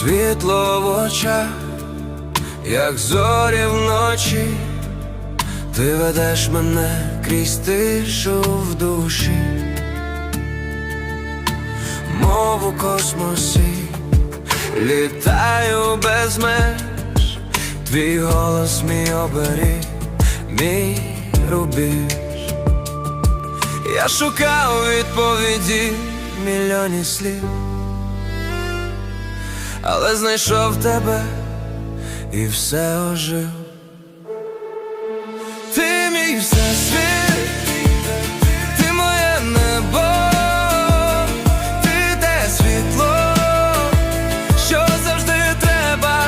світло в очах, як зорі вночі, ти ведеш мене крізь тишу в душі, мов у космосі, літаю без меж, твій голос, мій оберіг, мій рубіж. Я шукав відповіді мільйоні слів, але знайшов тебе і все ожив. Ти мій всесвіт, ти моє небо, ти те світло, що завжди треба.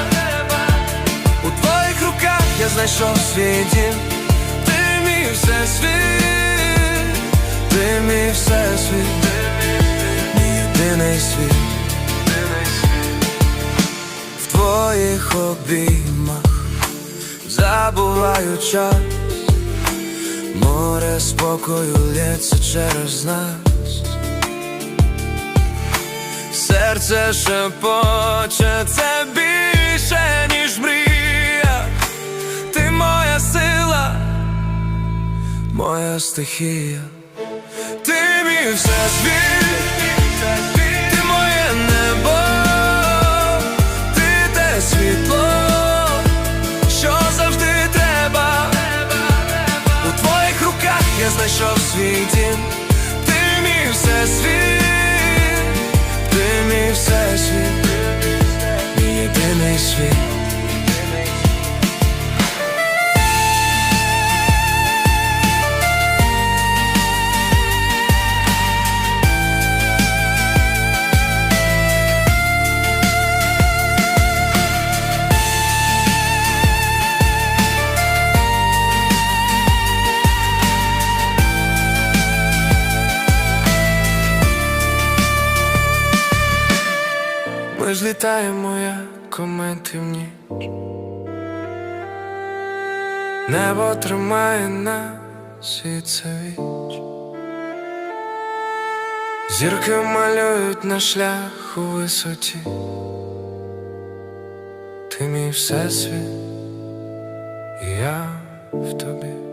У твоїх руках я знайшов свій дім, ти мій всесвіт, ти мій всесвіт, твоїх обіймах забуваю час, море спокою лється через нас. Серце шепоче, це більше, ніж мрія. Ти моя сила, моя стихія. Ти мій всесвіт, ти знайшов свій дім, ти мій всесвіт, ти мій всесвіт, Ми злітаємо, як комети в ніч Небо тримає нас і це віч. Зірки малюють на шлях у висоті. Ти мій всесвіт, і я в тобі